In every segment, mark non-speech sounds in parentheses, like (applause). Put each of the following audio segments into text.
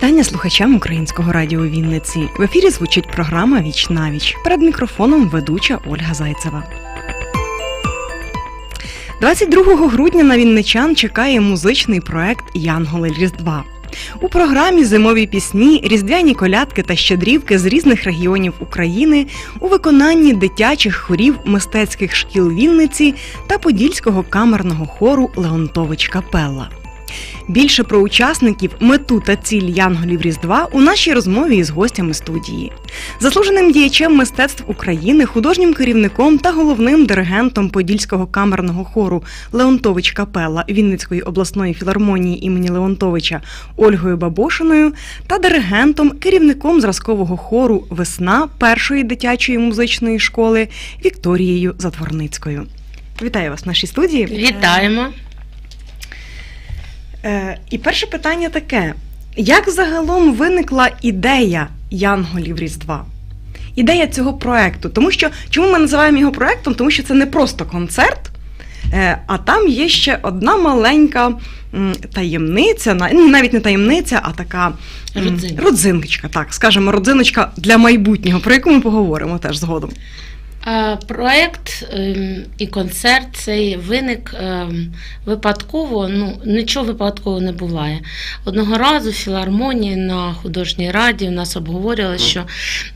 вітання слухачам українського радіо Вінниці. В ефірі звучить програма Віч на віч. Перед мікрофоном ведуча Ольга Зайцева. 22 грудня на Вінничан чекає музичний проект Янголи Різдва. У програмі зимові пісні, різдвяні колядки та щедрівки з різних регіонів України у виконанні дитячих хорів мистецьких шкіл Вінниці та Подільського камерного хору Леонтович Капелла. Більше про учасників, мету та ціль Янголів Різдва у нашій розмові із гостями студії, заслуженим діячем мистецтв України, художнім керівником та головним диригентом Подільського камерного хору Леонтович Капелла Вінницької обласної філармонії імені Леонтовича Ольгою Бабошиною та диригентом, керівником зразкового хору Весна першої дитячої музичної школи Вікторією Затворницькою. Вітаю вас в нашій студії. Вітаємо. Е, і перше питання таке: як загалом виникла ідея Янголів Різдва? Ідея цього проекту? Тому що чому ми називаємо його проектом? Тому що це не просто концерт, е, а там є ще одна маленька таємниця, ну, навіть не таємниця, а така родзиночка, так, скажемо, родзиночка для майбутнього, про яку ми поговоримо теж згодом. А, Проект ем, і концерт цей виник ем, випадково. Ну нічого випадкового не буває. Одного разу в філармонії на художній раді у нас обговорювали, що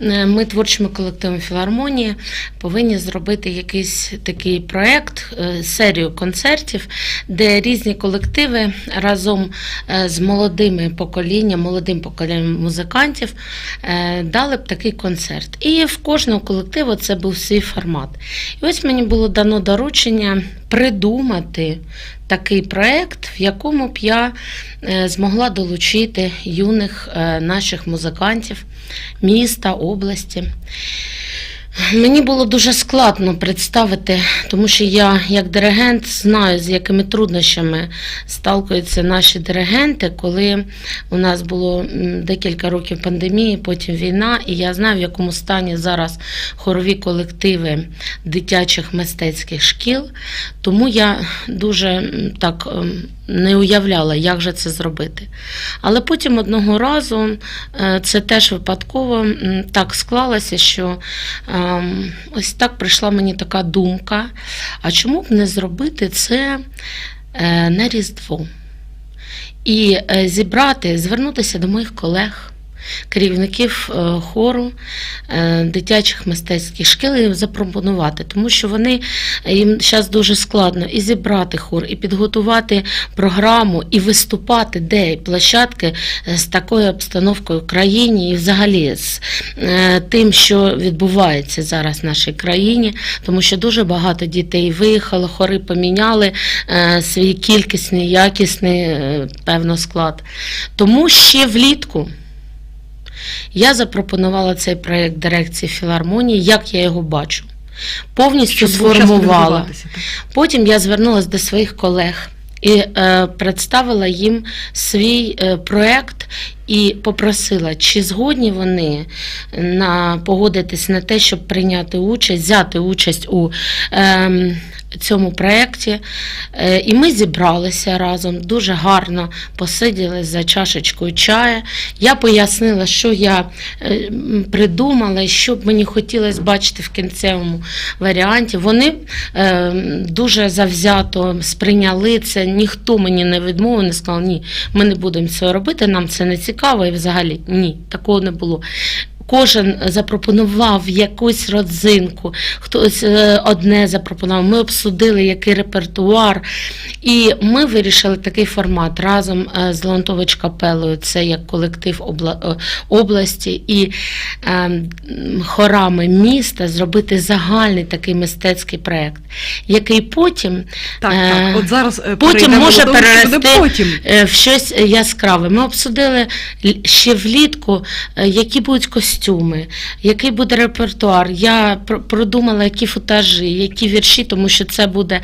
е, ми творчими колективом філармонії повинні зробити якийсь такий проект, е, серію концертів, де різні колективи разом е, з молодими поколінням, молодим поколінням музикантів е, дали б такий концерт. І в кожного колективу це був свій формат. І ось мені було дано доручення придумати такий проект, в якому б я е, змогла долучити юних е, наших музикантів міста, області. Мені було дуже складно представити, тому що я, як диригент, знаю, з якими труднощами сталкуються наші диригенти, коли у нас було декілька років пандемії, потім війна, і я знаю, в якому стані зараз хорові колективи дитячих мистецьких шкіл. Тому я дуже так ем, не уявляла, як же це зробити. Але потім одного разу е, це теж випадково так склалося, що ем, ось так прийшла мені така думка: а чому б не зробити це е, на Різдво? І е, зібрати, звернутися до моїх колег. Керівників е, хору е, дитячих мистецьких шкіл і запропонувати, тому що вони їм зараз дуже складно і зібрати хор, і підготувати програму, і виступати де площадки е, з такою обстановкою в країні, і взагалі з е, тим, що відбувається зараз в нашій країні, тому що дуже багато дітей виїхало, хори поміняли е, свій кількісний, якісний е, певно склад. Тому ще влітку. Я запропонувала цей проєкт дирекції філармонії, як я його бачу. Повністю Щоб сформувала. Потім я звернулася до своїх колег і е, представила їм свій е, проект і попросила, чи згодні вони на погодитись на те, щоб прийняти участь, взяти участь у е, цьому проєкті. Е, і ми зібралися разом, дуже гарно посиділи за чашечкою чаю. Я пояснила, що я е, придумала що б мені хотілося бачити в кінцевому варіанті. Вони е, дуже завзято сприйняли це. Ніхто мені не відмовив, не сказав, ні, ми не будемо цього робити, нам це не цікаво і взагалі ні, такого не було. Кожен запропонував якусь родзинку, хтось е, одне запропонував. Ми обсудили який репертуар, і ми вирішили такий формат разом е, з Леонтович Капелою, це як колектив е, області і е, хорами міста зробити загальний такий мистецький проєкт, який потім Так, так. От зараз потім може перерости потім. в щось яскраве. Ми обсудили ще влітку, які будуть костюми костюми, який буде репертуар. Я продумала, які футажі, які вірші, тому що це буде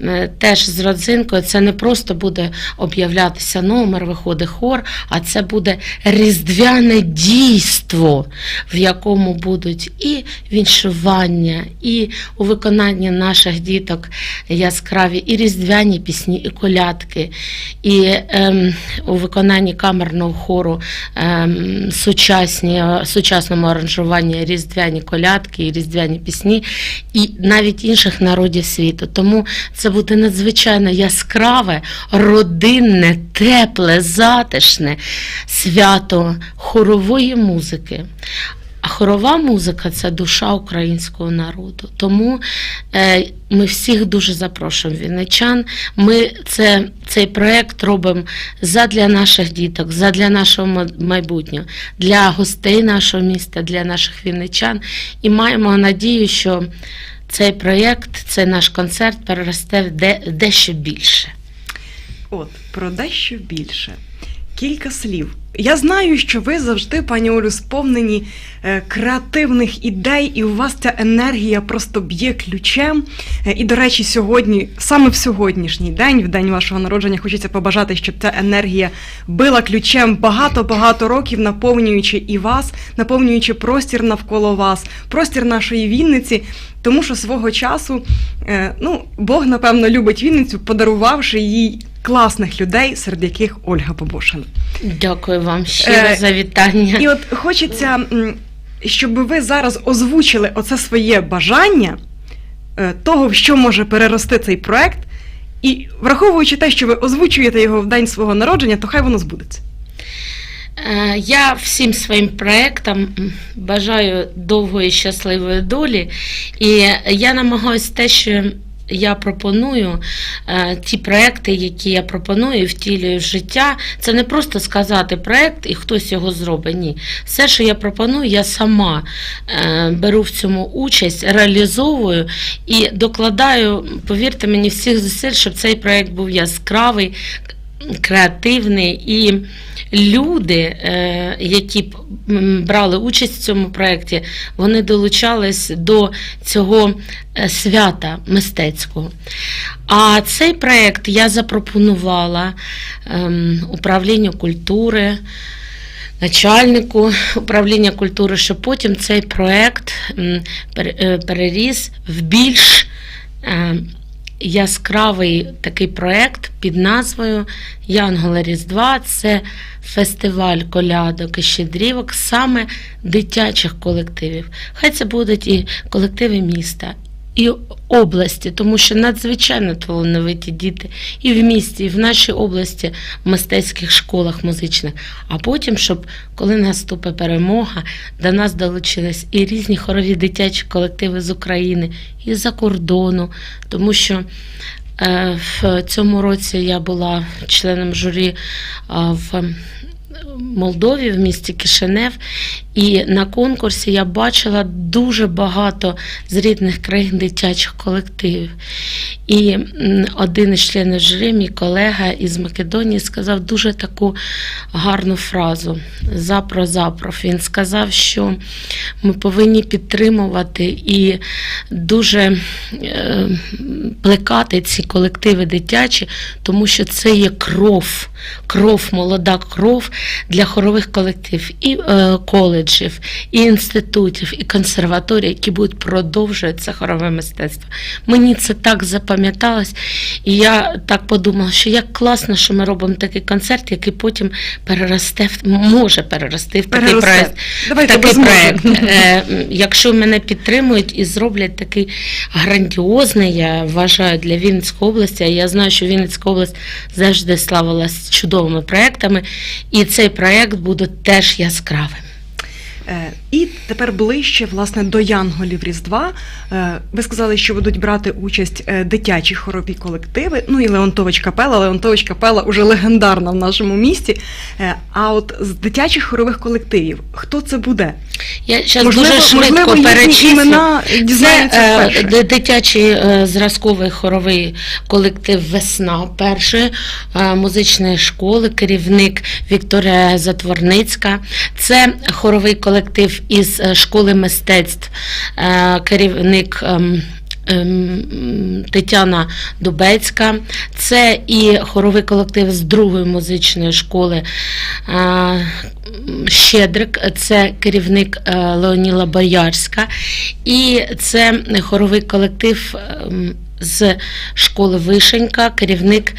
е, теж з родзинкою. Це не просто буде об'являтися номер, виходить хор, а це буде різдвяне дійство, в якому будуть і віншування, і у виконанні наших діток яскраві, і різдвяні пісні, і колядки, і ем, у виконанні камерного хору ем, сучасні, сучасному аранжуванні різдвяні колядки і різдвяні пісні, і навіть інших народів світу. Тому це буде надзвичайно яскраве, родинне, тепле, затишне свято хорової музики. Хорова музика це душа українського народу. Тому е, ми всіх дуже запрошуємо вінничан. Ми це, цей проект робимо задля наших діток, задля нашого майбутнього, для гостей нашого міста, для наших вінничан. І маємо надію, що цей проєкт, цей наш концерт переросте в де, дещо більше. От, про дещо більше. Кілька слів. Я знаю, що ви завжди, пані Олю, сповнені е, креативних ідей, і у вас ця енергія просто б'є ключем. Е, і, до речі, сьогодні, саме в сьогоднішній день, в день вашого народження, хочеться побажати, щоб ця енергія била ключем багато-багато років, наповнюючи і вас, наповнюючи простір навколо вас, простір нашої Вінниці. Тому що свого часу, е, ну, Бог, напевно, любить Вінницю, подарувавши їй класних людей, серед яких Ольга Побошина. Дякую вам щиро Е, за вітання. І от хочеться, щоб ви зараз озвучили оце своє бажання е, того, в що може перерости цей проект. І враховуючи те, що ви озвучуєте його в день свого народження, то хай воно збудеться. Е, Я всім своїм проектам бажаю довгої щасливої долі. І я намагаюся те, що я пропоную, е, ті проекти, які я пропоную втілюю в життя, це не просто сказати проект і хтось його зробить. Ні. Все, що я пропоную, я сама е, беру в цьому участь, реалізовую і докладаю, повірте мені, всіх зусиль, щоб цей проект був яскравий, креативний і люди, е, які брали участь в цьому проєкті, вони долучались до цього е, свята мистецького. А цей проєкт я запропонувала ем, управлінню культури. Начальнику управління культури, щоб потім цей проект м, е, переріс в більш е, яскравий такий проект під назвою Янгола Різдва. Це фестиваль колядок і щедрівок саме дитячих колективів. Хай це будуть і колективи міста. І області, тому що надзвичайно талановиті діти і в місті, і в нашій області, в мистецьких школах музичних. А потім, щоб коли наступить перемога, до нас долучились і різні хорові дитячі колективи з України, і за кордону, тому що е, в цьому році я була членом журі в Молдові, в місті Кишинев, і на конкурсі я бачила дуже багато з рідних країн дитячих колективів. І один із членів журі, мій колега із Македонії, сказав дуже таку гарну фразу запро запров. Він сказав, що ми повинні підтримувати і дуже е, плекати ці колективи дитячі, тому що це є кров, кров, молода кров для хорових колективів і е, коледжів, і інститутів, і консерваторій, які будуть продовжувати це хорове мистецтво. Мені це так запам'яталось, і я так подумала, що як класно, що ми робимо такий концерт, який потім переросте в може перерости в такий Переросте. проект. Давайте такий проект. Е, Якщо мене підтримують і зроблять такий грандіозний, я вважаю, для Вінницької області, я знаю, що Вінницька область завжди славилась чудовими проектами, і цей проект буде теж яскравим. Е, І тепер ближче власне до Янголів Різдва. Е, Ви сказали, що будуть брати участь е, дитячі хорові колективи. Ну і Леонтович Капела. Леонтович Капела уже легендарна в нашому місті. Е, А от з дитячих хорових колективів хто це буде? Я зараз можливо, дуже швидко можливо, перечислю. імена Це дізнаються вперше. дитячий зразковий хоровий колектив Весна першої е, музичної школи, керівник Вікторія Затворницька. Це хоровий колектив із е, школи мистецтв, е, керівник. ем, ем, Тетяна Дубецька, це і хоровий колектив з другої музичної школи е, Щедрик, це керівник Леоніла Боярська, і це хоровий колектив ем, з школи Вишенька, керівник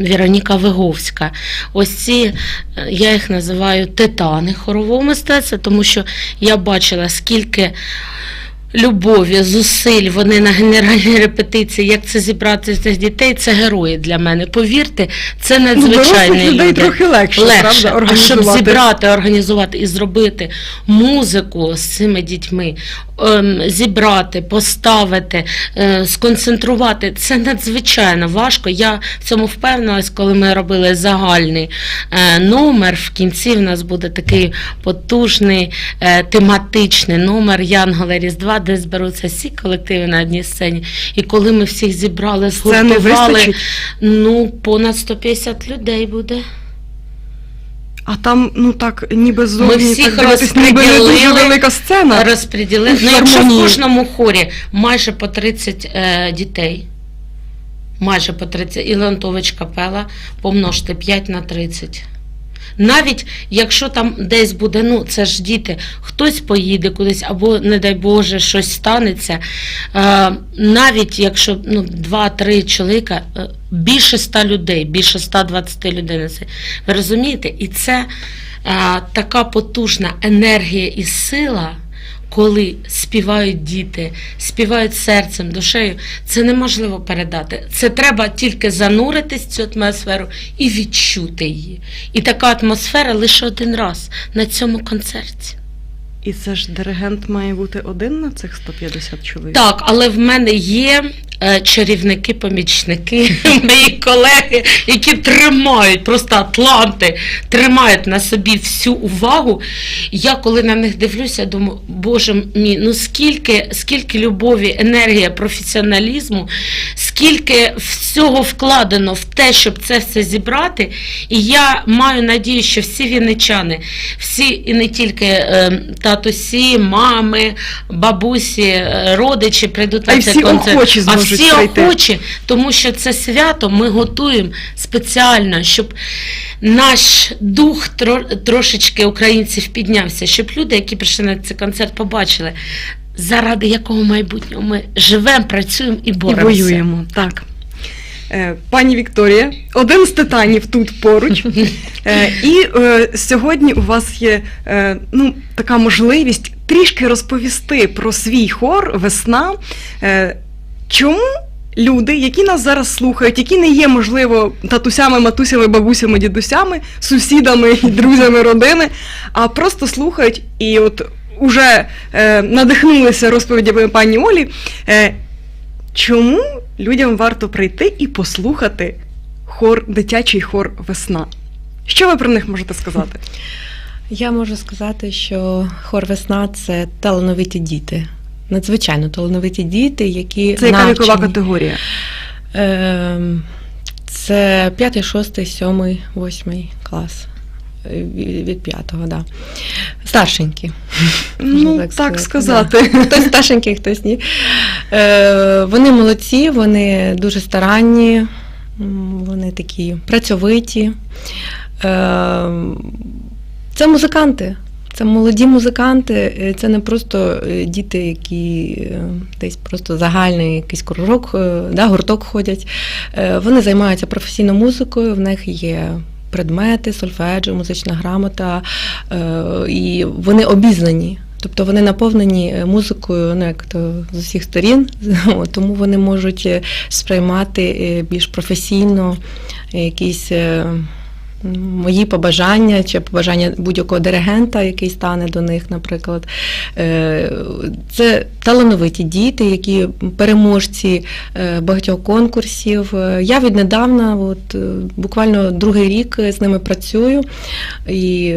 Віроніка Виговська. Ось ці, е, я їх називаю титани хорового мистецтва, тому що я бачила, скільки любові, зусиль вони на генеральній репетиції, як це зібрати цих дітей, це герої для мене. Повірте, це Ну, надзвичайні дорослих людей трохи легше, Легше. правда, А щоб зібрати, організувати і зробити музику з цими дітьми, ем, зібрати, поставити, е, сконцентрувати, це надзвичайно важко. Я в цьому впевнилась, коли ми робили загальний е, номер. В кінці в нас буде такий потужний е, тематичний номер Янгола Різдва, де зберуться всі колективи на одній сцені. І коли ми всіх зібрали, згуртували, ну понад 150 людей буде. А там, ну так, ніби зовні всіх так ніби не дуже велика сцена. Розподілили. Ну, якщо в кожному хорі майже по 30 е, дітей, майже по 30, і Леонтович капела, помножте 5 на 30. Навіть якщо там десь буде, ну це ж діти, хтось поїде кудись, або, не дай Боже, щось станеться. Е, навіть якщо ну, 2-3 чоловіка, е, більше ста людей, більше 120 людей. Ви розумієте? І це е, така потужна енергія і сила. Коли співають діти, співають серцем, душею, це неможливо передати. Це треба тільки зануритись в цю атмосферу і відчути її. І така атмосфера лише один раз на цьому концерті. І це ж диригент має бути один на цих 150 чоловік. Так, але в мене є чарівники, помічники, (laughs) мої колеги, які тримають, просто атланти, тримають на собі всю увагу. Я коли на них дивлюся, думаю, боже мій, ну скільки, скільки любові, енергії, професіоналізму, скільки всього вкладено в те, щоб це все зібрати. І я маю надію, що всі вінничани, всі і не тільки е, татусі, мами, бабусі, е, родичі прийдуть на цей концерт. Зможуть всі прийти. охочі, тому що це свято ми готуємо спеціально, щоб наш дух тро- трошечки українців піднявся, щоб люди, які прийшли на цей концерт, побачили, заради якого майбутнього ми живемо, працюємо і І воюємо. Так. Е, Пані Вікторія, один з титанів тут поруч. (laughs) Е, І е, сьогодні у вас є е, ну, така можливість трішки розповісти про свій хор Весна. Е, Чому люди, які нас зараз слухають, які не є, можливо, татусями, матусями, бабусями, дідусями, сусідами друзями родини, а просто слухають і от уже е, надихнулися розповідями пані Олі. Е, Чому людям варто прийти і послухати хор, дитячий хор Весна? Що ви про них можете сказати? Я можу сказати, що хор весна це талановиті діти. Надзвичайно талановиті діти, які Це яка вікова категорія? Ем, Це 5, 6, 7, 8 клас. Е, Від п'ятого, да. Старшенькі. Ну, так так, сказати, сказати. (laughs) Хтось старшенький, хтось ні. Е, Вони молодці, вони дуже старанні, вони такі працьовиті. Е, Це музиканти. Це молоді музиканти, е, це не просто е, діти, які е, десь просто загальний якийсь кружок, да, гурток ходять. Вони займаються професійно музикою, в них є предмети, сольфеджіо, музична грамота, і вони обізнані. Тобто вони наповнені музикою ну, як то, з усіх сторін, (laughs) тому вони можуть сприймати більш професійно якісь мої побажання чи побажання будь-якого диригента, який стане до них, наприклад. Е, Це талановиті діти, які переможці е, багатьох конкурсів. Е, Я віднедавна, от, буквально другий рік з ними працюю. І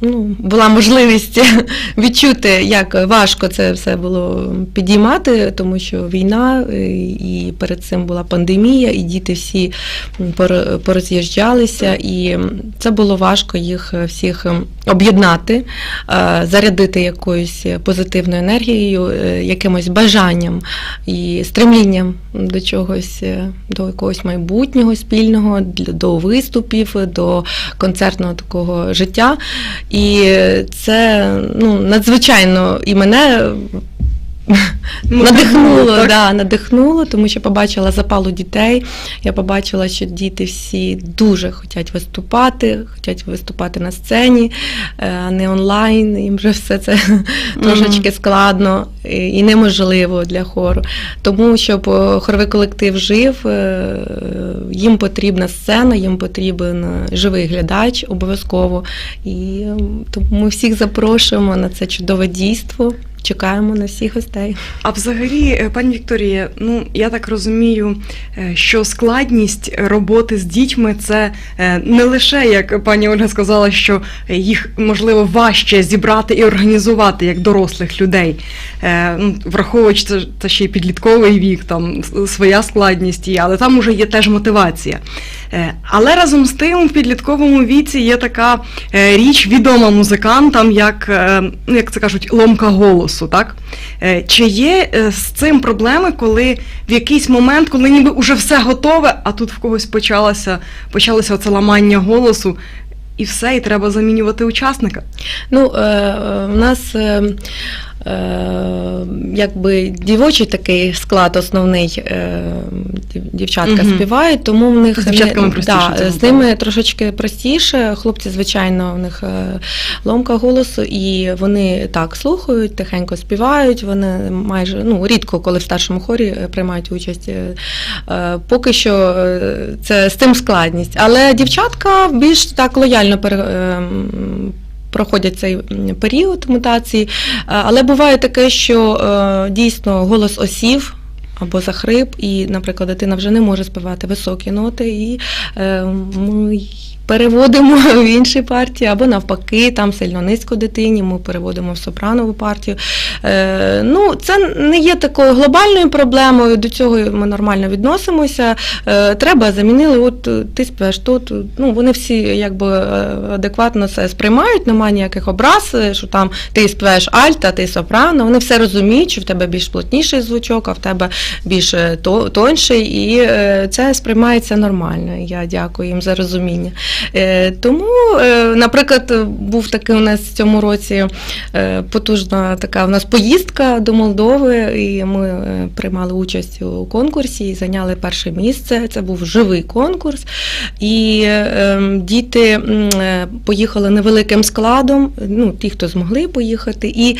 ну, була можливість (laughs) відчути, як важко це все було підіймати, тому що війна, е, і перед цим була пандемія, і діти всі пороз'їжджалися, і це було важко їх всіх об'єднати, е, зарядити якоюсь позитивною енергією, е, якимось бажанням і стремлінням до чогось, до якогось майбутнього спільного, до виступів, до концертного такого життя. І це ну, надзвичайно і мене надихнуло, да, надихнуло, тому що побачила запалу дітей. Я побачила, що діти всі дуже хочуть виступати, хочуть виступати на сцені, е, а не онлайн. Їм вже все це (laughs) трошечки складно і неможливо для хору. Тому щоб е, хоровий колектив жив, е, їм потрібна сцена, їм потрібен живий глядач обов'язково. І тому ми всіх запрошуємо на це чудове дійство. Чекаємо на всіх гостей. А взагалі, е, пані Вікторія, ну я так розумію, е, що складність роботи з дітьми це е, не лише як пані Ольга сказала, що їх можливо важче зібрати і організувати як дорослих людей, ну, враховуючи це, це ще й підлітковий вік, там своя складність є, але там уже є теж мотивація. Але разом з тим в підлітковому віці є така річ відома музикантам, як, ну, як це кажуть, ломка голосу. Так? Е, Чи є е, з цим проблеми, коли в якийсь момент, коли ніби вже все готове, а тут в когось почалося, почалося оце ламання голосу, і все, і треба замінювати учасника? Ну, е, е, в нас е, якби дівочий такий склад основний, е, дівчатка Мгм. співають, тому в них З дівчатками простіше да, з ними трошечки простіше. Хлопці, звичайно, в них е, ломка голосу, і вони так слухають, тихенько співають. Вони майже ну рідко, коли в старшому хорі е, приймають участь. Е, е, Поки що е, це з цим складність. Але дівчатка більш так лояльно пере. е, м, Проходять цей період мутації, Е, але буває таке, що е, дійсно голос осів або захрип, і, наприклад, дитина вже не може співати високі ноти, і е, ми переводимо (laughs) в інші партії, або навпаки, там сильно низько дитині, ми переводимо в сопранову партію. Е, ну, це не є такою глобальною проблемою, до цього ми нормально відносимося. Е, треба замінили, от е, ти співаєш тут. Ну, вони всі якби е, адекватно це сприймають, немає ніяких образ, е, що там ти співаєш альт, а ти сопрано. Вони все розуміють, що в тебе більш плотніший звучок, а в тебе більш тонший, і це сприймається нормально. Я дякую їм за розуміння. Е, Тому, е, наприклад, був такий у нас в цьому році е, потужна така у нас поїздка до Молдови, і ми приймали участь у конкурсі і зайняли перше місце. Це був живий конкурс. І е, діти поїхали невеликим складом, ну, ті, хто змогли поїхати, і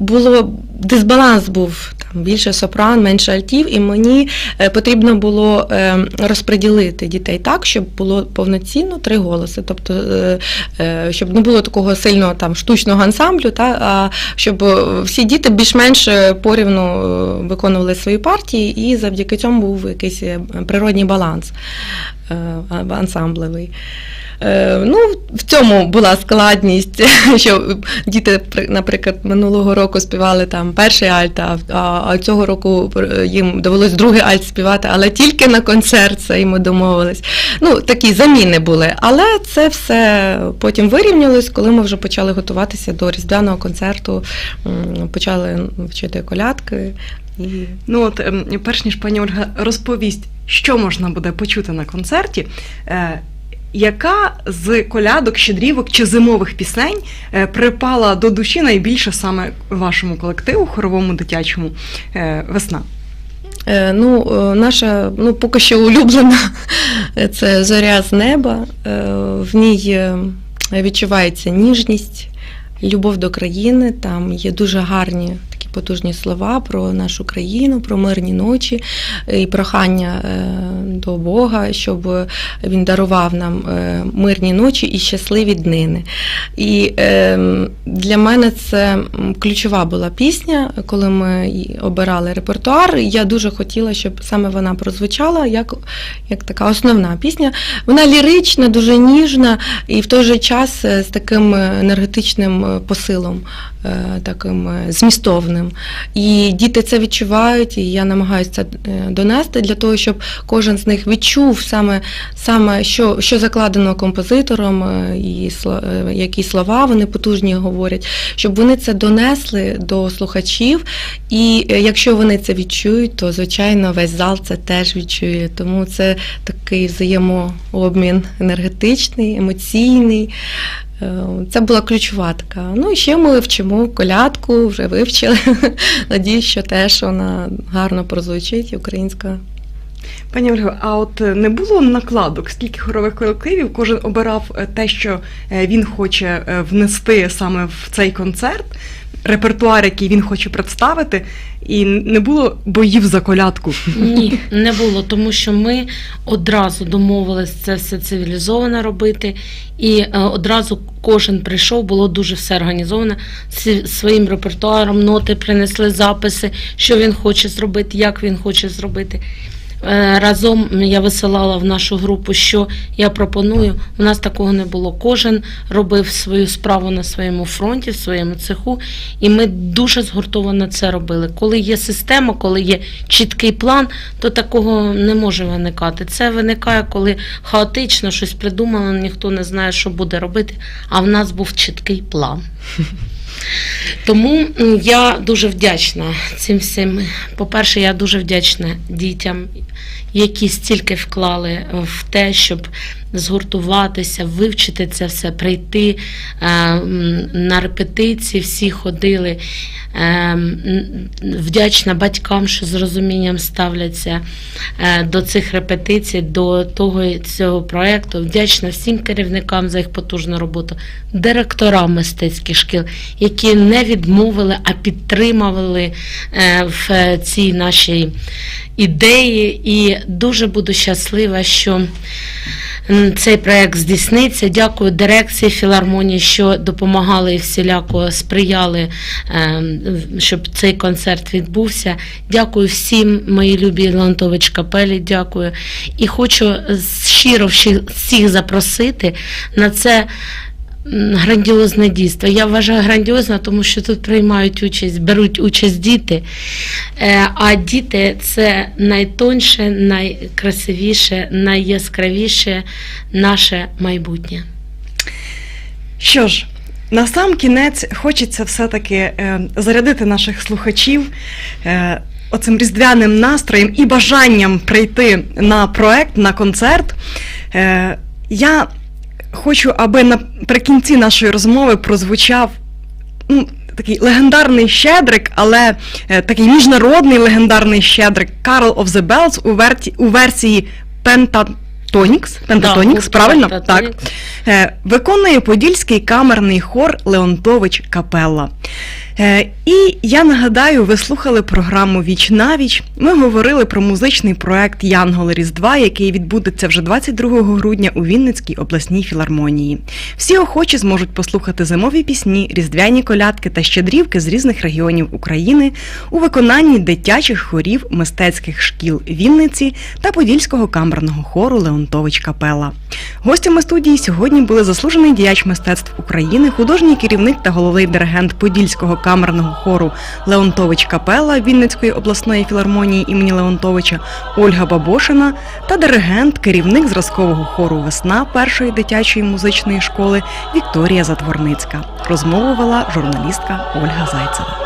було дисбаланс був більше сопран, менше альтів, і мені потрібно було е, розподілити дітей так, щоб було повноцінно три голоси. Тобто, е, е, щоб не було такого сильного там штучного ансамблю, та, а щоб е, всі діти більш-менш порівну виконували свої партії, і завдяки цьому був якийсь природній баланс ансамблевий. Е, Ну, в цьому була складність, (laughs) що діти, наприклад, минулого року співали там перший альт, а, цього року е, їм довелось другий альт співати, але тільки на концерт це і ми домовились. Ну, такі заміни були. Але це все потім вирівнялось, коли ми вже почали готуватися до різдвяного концерту, почали вчити колядки. І Ну от, ем, перш ніж пані Ольга розповість, що можна буде почути на концерті. Яка з колядок, щедрівок чи зимових пісень е, припала до душі найбільше саме вашому колективу, хоровому дитячому е, весна? Е, Ну, наша ну, поки що улюблена це зоря з неба. В ній відчувається ніжність, любов до країни. Там є дуже гарні потужні слова про нашу країну, про мирні ночі і прохання е, до Бога, щоб він дарував нам е, мирні ночі і щасливі днини. І е, для мене це ключова була пісня, коли ми обирали репертуар. Я дуже хотіла, щоб саме вона прозвучала як, як така основна пісня. Вона лірична, дуже ніжна і в той же час е, з таким енергетичним посилом, таким е, змістовним. І діти це відчувають, і я намагаюся це е, донести для того, щоб кожен з них відчув саме, саме що, що закладено композитором, е, і е, які слова вони потужні говорять, щоб вони це донесли до слухачів. І е, якщо вони це відчують, то звичайно весь зал це теж відчує. Тому це такий взаємообмін енергетичний, емоційний. Е, Це була ключова така. Ну і ще ми вчимо колядку, вже вивчили. (laughs) Надіюсь, що теж вона гарно прозвучить українська. Пані Ольго, а от е, не було накладок, скільки хорових колективів, кожен обирав е, те, що він хоче внести саме в цей концерт, репертуар, який він хоче представити, і не було боїв за колядку. Ні, (laughs) не було, тому що ми одразу домовились це все цивілізовано робити, і е, одразу кожен прийшов, було дуже все організовано зі своїм репертуаром, ноти принесли записи, що він хоче зробити, як він хоче зробити. Е, Разом я висилала в нашу групу, що я пропоную. У нас такого не було. Кожен робив свою справу на своєму фронті, в своєму цеху, і ми дуже згуртовано це робили. Коли є система, коли є чіткий план, то такого не може виникати. Це виникає, коли хаотично щось придумано, ніхто не знає, що буде робити, а в нас був чіткий план. Тому я дуже вдячна цим всім. По-перше, я дуже вдячна дітям, які стільки вклали в те, щоб згуртуватися, вивчити це все, прийти е, на репетиції, всі ходили. Е, Вдячна батькам, що з розумінням ставляться е, до цих репетицій, до того цього проєкту. Вдячна всім керівникам за їх потужну роботу, директорам мистецьких шкіл, які не відмовили, а підтримували в цій нашій ідеї. І дуже буду щаслива, що цей проект здійсниться. Дякую дирекції філармонії, що допомагали і всіляко сприяли, ем, щоб цей концерт відбувся. Дякую всім, мої любі Леонтович капелі. Дякую. І хочу щиро всіх запросити на це. Грандіозне дійство. Я вважаю грандіозно, тому що тут приймають участь, беруть участь діти. Е, А діти це найтонше, найкрасивіше, найяскравіше наше майбутнє. Що ж, на сам кінець хочеться все-таки е, зарядити наших слухачів е, оцим різдвяним настроєм і бажанням прийти на проект, на концерт. Я хочу, аби наприкінці нашої розмови прозвучав ну, такий легендарний щедрик, але е, такий міжнародний легендарний щедрик Карл of the Bells у, верті, у версії Пентатонікс. Пентатонікс, Да, правильно? Так. Е, Виконує подільський камерний хор Леонтович Капелла. Е, І я нагадаю, ви слухали програму Віч на віч. Ми говорили про музичний проект Янголи Різдва, який відбудеться вже 22 грудня у Вінницькій обласній філармонії. Всі охочі зможуть послухати зимові пісні, різдвяні колядки та щедрівки з різних регіонів України у виконанні дитячих хорів мистецьких шкіл Вінниці та Подільського камерного хору Леонтович Капела. Гостями студії сьогодні були заслужений діяч мистецтв України, художній керівник та головний диригент Подільського камерного хору Леонтович Капела Вінницької обласної філармонії імені Леонтовича Ольга Бабошина та диригент, керівник зразкового хору Весна першої дитячої музичної школи Вікторія Затворницька. Розмову вела журналістка Ольга Зайцева.